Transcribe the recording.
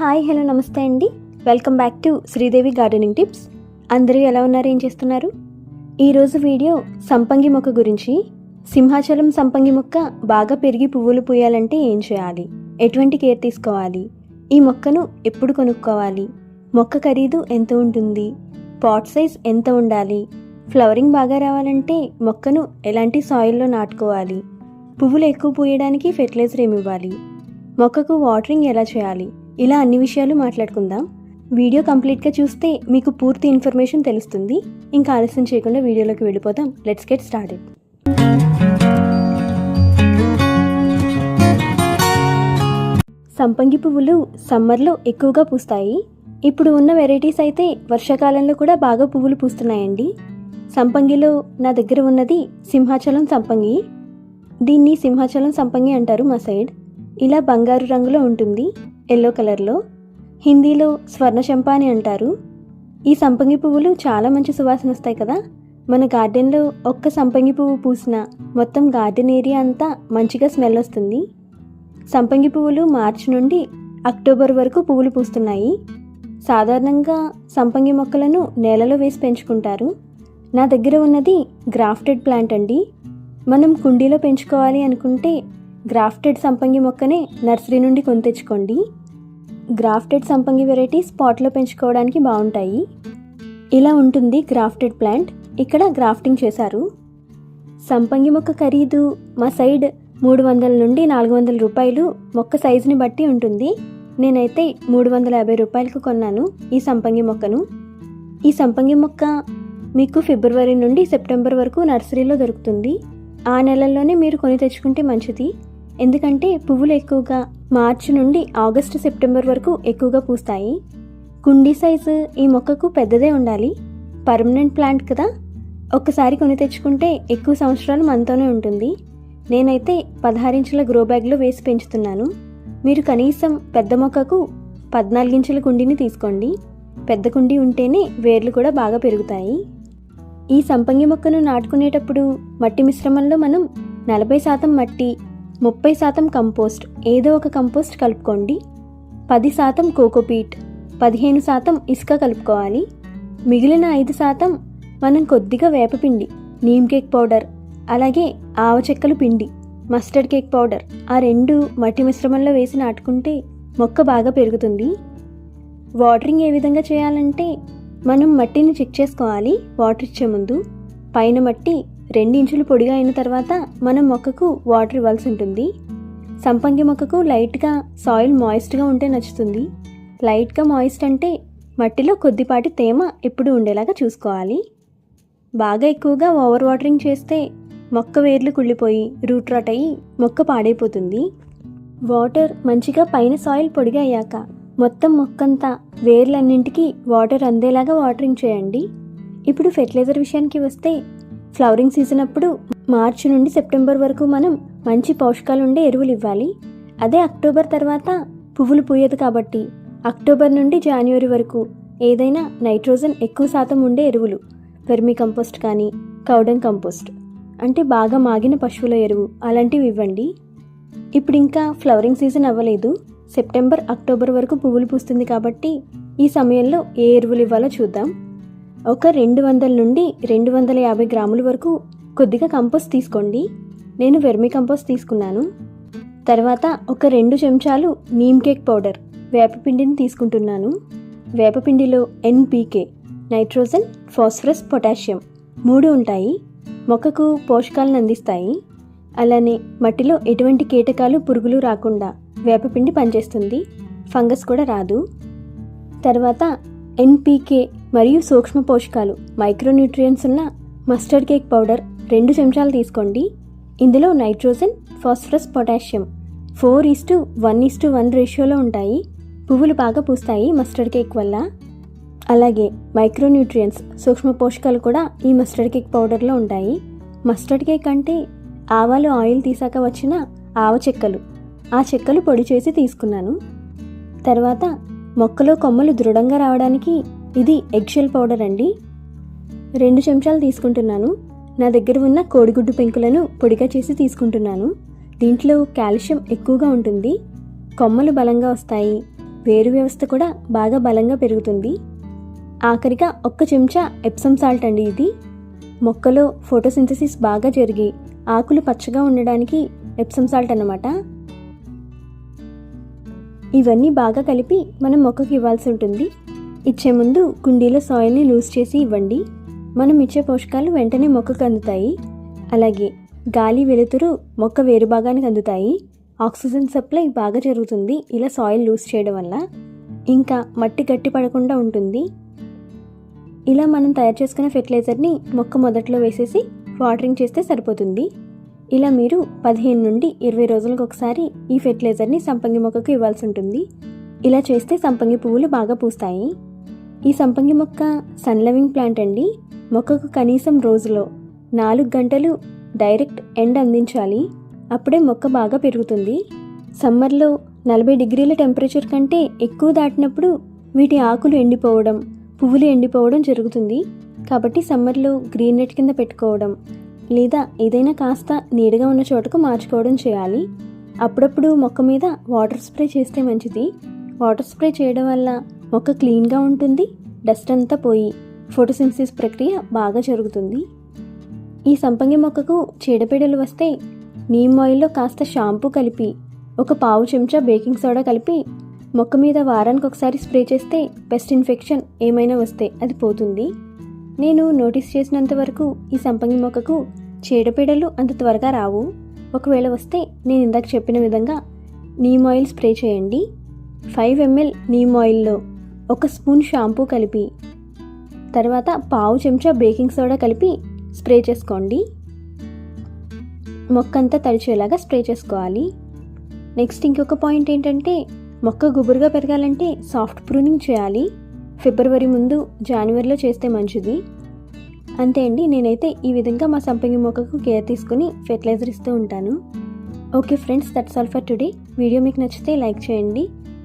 Hi hello నమస్తే అండి. Welcome back to Sridevi gardening tips. అందరూ ఎలా ఉన్నారు? ఏం చేస్తున్నారు? ఈరోజు వీడియో సంపంగి మొక్క గురించి. సింహాచలం సంపంగి మొక్క బాగా పెరిగి పువ్వులు పూయాలంటే ఏం చేయాలి? ఎటువంటి కేర్ తీసుకోవాలి? ఈ మొక్కను ఎప్పుడు కొనుక్కోవాలి? మొక్క ఖరీదు ఎంత ఉంటుంది? పాట్ సైజ్ ఎంత ఉండాలి? ఫ్లవరింగ్ బాగా రావాలంటే మొక్కను ఎలాంటి సాయిల్లో నాటుకోవాలి? పువ్వులు ఎక్కువ పూయడానికి ఫెర్టిలైజర్ ఏమి ఇవ్వాలి? మొక్కకు వాటరింగ్ ఎలా చేయాలి? ఇలా అన్ని విషయాలు మాట్లాడుకుందాం. వీడియో కంప్లీట్గా చూస్తే మీకు పూర్తి ఇన్ఫర్మేషన్ తెలుస్తుంది. ఇంకా ఆలస్యం చేయకుండా వీడియోలోకి వెళ్ళిపోదాం. Let's get started. సంపంగి పువ్వులు సమ్మర్లో ఎక్కువగా పూస్తాయి. ఇప్పుడు ఉన్న వెరైటీస్ అయితే వర్షాకాలంలో కూడా బాగా పువ్వులు పూస్తున్నాయండి. సంపంగిలో నా దగ్గర ఉన్నది సింహాచలం సంపంగి. దీన్ని సింహాచలం సంపంగి అంటారు మా సైడ్. ఇలా బంగారు రంగులో ఉంటుంది. ఎల్లో కలర్లో హిందీలో స్వర్ణశంప అని అంటారు. ఈ సంపంగి పువ్వులు చాలా మంచి సువాసన వస్తాయి కదా. మన గార్డెన్లో ఒక్క సంపంగి పువ్వు పూసినా మొత్తం గార్డెన్ ఏరియా అంతా మంచిగా స్మెల్ వస్తుంది. సంపంగి పువ్వులు మార్చి నుండి అక్టోబర్ వరకు పువ్వులు పూస్తున్నాయి. సాధారణంగా సంపంగి మొక్కలను నేలలో వేసి పెంచుకుంటారు. నా దగ్గర ఉన్నది గ్రాఫ్టెడ్ ప్లాంట్ అండి. మనం కుండీలో పెంచుకోవాలి అనుకుంటే గ్రాఫ్టెడ్ సంపంగి మొక్కనే నర్సరీ నుండి కొని తెచ్చుకోండి. గ్రాఫ్టెడ్ సంపంగి వెరైటీ స్పాట్లో పెంచుకోవడానికి బాగుంటాయి. ఇలా ఉంటుంది గ్రాఫ్టెడ్ ప్లాంట్. ఇక్కడ గ్రాఫ్టింగ్ చేశారు. సంపంగి మొక్క ఖరీదు. మా సైడ్ మూడు వందల నుండి నాలుగు వందల రూపాయలు మొక్క సైజుని బట్టి ఉంటుంది. నేనైతే మూడు వందల యాభై రూపాయలకు కొన్నాను ఈ సంపంగి మొక్కను. ఈ సంపంగి మొక్క మీకు ఫిబ్రవరి నుండి సెప్టెంబర్ వరకు నర్సరీలో దొరుకుతుంది. ఆ నెలల్లోనే మీరు కొని తెచ్చుకుంటే మంచిది. ఎందుకంటే పువ్వులు ఎక్కువగా మార్చి నుండి ఆగస్టు సెప్టెంబర్ వరకు ఎక్కువగా పూస్తాయి. కుండీ సైజు ఈ మొక్కకు పెద్దదే ఉండాలి. పర్మనెంట్ ప్లాంట్ కదా. ఒక్కసారి కొని తెచ్చుకుంటే ఎక్కువ సంవత్సరాలు మనతోనే ఉంటుంది. నేనైతే పదహారించుల గ్రో బ్యాగ్లో వేసి పెంచుతున్నాను. మీరు కనీసం పెద్ద మొక్కకు పద్నాలుగించుల కుండీని తీసుకోండి. పెద్ద కుండీ ఉంటేనే వేర్లు కూడా బాగా పెరుగుతాయి. ఈ సంపంగి మొక్కను నాటుకునేటప్పుడు మట్టి మిశ్రమంలో మనం నలభై శాతం మట్టి ముప్పై శాతం కంపోస్ట్ ఏదో ఒక కంపోస్ట్ కలుపుకోండి. పది శాతం కోకోపీట్ పదిహేను శాతం ఇసుక కలుపుకోవాలి. మిగిలిన ఐదు శాతం మనం కొద్దిగా వేపపిండి నీమ్ కేక్ పౌడర్ అలాగే ఆవ చెక్కలు పిండి మస్టర్డ్ కేక్ పౌడర్ ఆ రెండు మట్టి మిశ్రమంలో వేసి నాటుకుంటే మొక్క బాగా పెరుగుతుంది. వాటరింగ్ ఏ విధంగా చేయాలంటే మనం మట్టిని చెక్ చేసుకోవాలి వాటర్ ఇచ్చే ముందు. పైన మట్టి ఇంచులు పొడిగా అయిన తర్వాత మనం మొక్కకు వాటర్ ఇవ్వాల్సి ఉంటుంది. సంపంగి మొక్కకు లైట్గా సాయిల్ మాయిస్ట్గా ఉంటే నచ్చుతుంది. లైట్గా మాయిస్ట్ అంటే మట్టిలో కొద్దిపాటి తేమ ఎప్పుడు ఉండేలాగా చూసుకోవాలి. బాగా ఎక్కువగా ఓవర్ వాటరింగ్ చేస్తే మొక్క వేర్లు కుళ్ళిపోయి రూట్ రాట్ అయ్యి మొక్క పాడైపోతుంది. వాటర్ మంచిగా పైన సాయిల్ పొడిగా అయ్యాక మొత్తం మొక్కంతా వేర్లన్నింటికి వాటర్ అందేలాగా వాటరింగ్ చేయండి. ఇప్పుడు ఫెర్టిలైజర్ విషయానికి వస్తే ఫ్లవరింగ్ సీజన్ అప్పుడు మార్చి నుండి సెప్టెంబర్ వరకు మనం మంచి పోషకాలు ఉండే ఎరువులు ఇవ్వాలి. అదే అక్టోబర్ తర్వాత పువ్వులు పూయదు కాబట్టి అక్టోబర్ నుండి జనవరి వరకు ఏదైనా నైట్రోజన్ ఎక్కువ శాతం ఉండే ఎరువులు వెర్మి కంపోస్ట్ కానీ కౌడన్ కంపోస్ట్ అంటే బాగా మాగిన పశువుల ఎరువు అలాంటివి ఇవ్వండి. ఇప్పుడు ఇంకా ఫ్లవరింగ్ సీజన్ అవ్వలేదు. సెప్టెంబర్ అక్టోబర్ వరకు పువ్వులు పూస్తుంది కాబట్టి ఈ సమయంలో ఏ ఎరువులు ఇవ్వాలో చూద్దాం. ఒక రెండు వందల నుండి రెండు వందల యాభై గ్రాముల వరకు కొద్దిగా కంపోస్ట్ తీసుకోండి. నేను వెర్మి కంపోస్ట్ తీసుకున్నాను. తర్వాత ఒక రెండు చెంచాలు నీమ్ కేక్ పౌడర్ వేపపిండిని తీసుకుంటున్నాను. వేపపిండిలో ఎన్పీకే నైట్రోజన్ ఫాస్ఫరస్ పొటాషియం మూడు ఉంటాయి. మొక్కకు పోషకాలను అందిస్తాయి. అలానే మట్టిలో ఎటువంటి కీటకాలు పురుగులు రాకుండా వేపపిండి పనిచేస్తుంది. ఫంగస్ కూడా రాదు. తర్వాత ఎన్పీకే మరియు సూక్ష్మ పోషకాలు మైక్రోన్యూట్రియంట్స్ ఉన్న మస్టర్డ్ కేక్ పౌడర్ రెండు చెంచాలు తీసుకోండి. ఇందులో nitrogen phosphorus potassium four is to one is to one రేషియోలో ఉంటాయి. పువ్వులు బాగా పూస్తాయి మస్టర్డ్ కేక్ వల్ల. అలాగే మైక్రోన్యూట్రియంట్స్ సూక్ష్మ పోషకాలు కూడా ఈ మస్టర్డ్ కేక్ పౌడర్లో ఉంటాయి. మస్టర్డ్ కేక్ అంటే ఆవాలు ఆయిల్ తీసాక వచ్చిన ఆవ చెక్కలు. ఆ చెక్కలు పొడి చేసి తీసుకున్నాను. తర్వాత మొక్కలో కొమ్మలు దృఢంగా రావడానికి ఇది ఎగ్షెల్ పౌడర్ అండి. రెండు చెంచాలు తీసుకుంటున్నాను. నా దగ్గర ఉన్న కోడిగుడ్డు పెంకులను పొడిగా చేసి తీసుకుంటున్నాను. దీంట్లో కాల్షియం ఎక్కువగా ఉంటుంది. కొమ్మలు బలంగా వస్తాయి. వేరు వ్యవస్థ కూడా బాగా బలంగా పెరుగుతుంది. ఆఖరిగా ఒక్క చెంచా ఎప్సమ్ సాల్ట్ అండి ఇది. మొక్కలో ఫోటోసింథసిస్ బాగా జరిగి ఆకులు పచ్చగా ఉండడానికి ఎప్సమ్ సాల్ట్ అన్నమాట. ఇవన్నీ బాగా కలిపి మనం మొక్కకి ఇవ్వాల్సి ఉంటుంది. ఇచ్చే ముందు కుండీలో సాయిల్ని లూజ్ చేసి ఇవ్వండి. మనం ఇచ్చే పోషకాలు వెంటనే మొక్కకు అందుతాయి. అలాగే గాలి వెలుతురు మొక్క వేరు భాగానికి అందుతాయి. ఆక్సిజన్ సప్లై బాగా జరుగుతుంది ఇలా సాయిల్ లూజ్ చేయడం వల్ల. ఇంకా మట్టి గట్టి పడకుండా ఉంటుంది. ఇలా మనం తయారు చేసుకున్న ఫెర్టిలైజర్ని మొక్క మొదట్లో వేసేసి వాటరింగ్ చేస్తే సరిపోతుంది. ఇలా మీరు పదిహేను నుండి ఇరవై రోజులకు ఒకసారి ఈ ఫెర్టిలైజర్ని సంపంగి మొక్కకు ఇవ్వాల్సి ఉంటుంది. ఇలా చేస్తే సంపంగి పువ్వులు బాగా పూస్తాయి. ఈ సంపంగి మొక్క సన్లవింగ్ ప్లాంట్ అండి. మొక్కకు కనీసం రోజులో నాలుగు గంటలు డైరెక్ట్ ఎండ్ అందించాలి. అప్పుడే మొక్క బాగా పెరుగుతుంది. సమ్మర్లో నలభై డిగ్రీల టెంపరేచర్ కంటే ఎక్కువ దాటినప్పుడు వీటి ఆకులు ఎండిపోవడం పువ్వులు ఎండిపోవడం జరుగుతుంది. కాబట్టి సమ్మర్లో గ్రీన్ నెట్ కింద పెట్టుకోవడం లేదా ఏదైనా కాస్త నీడగా ఉన్న చోటకు మార్చుకోవడం చేయాలి. అప్పుడప్పుడు మొక్క మీద వాటర్ స్ప్రే చేస్తే మంచిది. వాటర్ స్ప్రే చేయడం వల్ల మొక్క క్లీన్గా ఉంటుంది డస్ట్ అంతా పోయి ఫోటోసింథసిస్ ప్రక్రియ బాగా జరుగుతుంది. ఈ సంపంగి మొక్కకు చీడపీడలు వస్తే నీమ్ ఆయిల్లో కాస్త షాంపూ కలిపి ఒక పావు చెంచా బేకింగ్ సోడా కలిపి మొక్క మీద వారానికి ఒకసారి స్ప్రే చేస్తే పెస్ట్ ఇన్ఫెక్షన్ ఏమైనా వస్తే అది పోతుంది. నేను నోటీస్ చేసినంత వరకు ఈ సంపంగి మొక్కకు చీడపీడలు అంత త్వరగా రావు. ఒకవేళ వస్తే నేను ఇందాక చెప్పిన విధంగా నీమ్ ఆయిల్ స్ప్రే చేయండి. ఫైవ్ ఎంఎల్ నీమ్ ఆయిల్లో ఒక స్పూన్ షాంపూ కలిపి తర్వాత పావు చెంచా బేకింగ్ సోడా కలిపి స్ప్రే చేసుకోండి. మొక్క అంతా తడిచేలాగా స్ప్రే చేసుకోవాలి. నెక్స్ట్ ఇంకొక పాయింట్ ఏంటంటే మొక్క గుబురుగా పెరగాలంటే సాఫ్ట్ ప్రూనింగ్ చేయాలి. ఫిబ్రవరి ముందు జనవరిలో చేస్తే మంచిది. అంతే అండి నేనైతే ఈ విధంగా మా సంపంగి మొక్కకు కేర్ తీసుకుని ఫెర్టిలైజర్ ఇస్తూ ఉంటాను. Okay friends that's all for today video మీకు నచ్చితే లైక్ చేయండి.